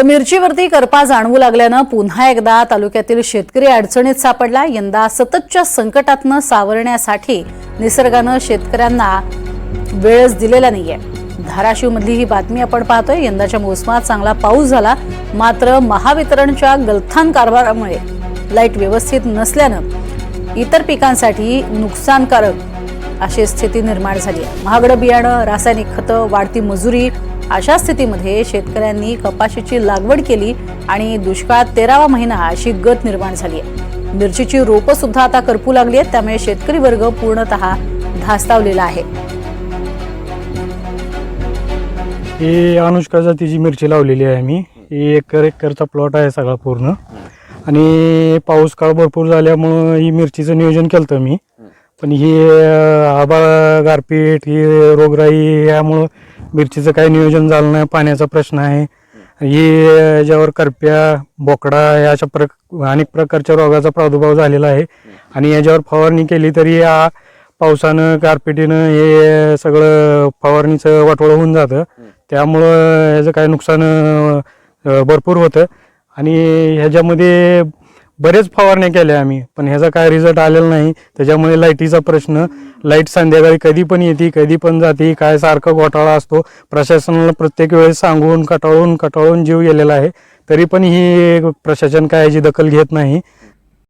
तर मिरचीवरती करपा जाणवू लागल्यानं पुन्हा एकदा तालुक्यातील शेतकरी अडचणीत सापडला. यंदा सततच्या संकटातनं सावरण्यासाठी निसर्गानं शेतकऱ्यांना वेळच दिलेला नाहीये. धाराशिवमधली ही बातमी आपण पाहतोय. यंदाच्या मोसमात चांगला पाऊस झाला. मात्र महावितरणच्या गलथान कारभारामुळे लाइट व्यवस्थित नसल्यानं इतर पिकांसाठी नुकसानकारक अशी स्थिती निर्माण झाली आहे. महागडं बियाणं रासायनिक खतं वाढती मजुरी अशा स्थितीमध्ये शेतकऱ्यांनी कपाशीची लागवड केली आणि दुष्काळात तेरावा महिना अशी गत निर्माण झाली आहे. मिरचीची रोपं सुद्धा आता करपू लागली आहेत त्यामुळे शेतकरी वर्ग पूर्णतः धास्तावलेला आहे. ही अनुष्का जातीची मिरची लावलेली आहे मी. ही एकर एकरचा प्लॉट आहे सगळा पूर्ण. आणि पाऊस काळ भरपूर झाल्यामुळं ही मिरचीचं नियोजन केलं होतं मी. पण ही आबाळ गारपीट ही रोगराई यामुळं मिरचीचं काही नियोजन झालं नाही पाण्याचा प्रश्न आहे. ही याच्यावर करप्या बोकडा या अशा प्र अनेक प्रकारच्या रोगाचा प्रादुर्भाव झालेला आहे. आणि याच्यावर फवारणी केली तरी या पावसानं गारपिटीनं हे सगळं फवारणीचं वाटोळं होऊन जातं. त्यामुळं ह्याचं काय नुकसान भरपूर होतं. आणि ह्याच्यामध्ये बरेच फवारण्या केल्या आम्ही पण ह्याचा काय रिझल्ट आलेला नाही. त्याच्यामुळे लाईटीचा प्रश्न लाइट संध्याकाळी कधी पण येते कधी पण जाते काय सारखा घोटाळा असतो. प्रशासनाला प्रत्येक वेळेस सांगून कटाळून कटाळून जीव गेलेला आहे. तरी पण ही प्रशासन काय याची दखल घेत नाही.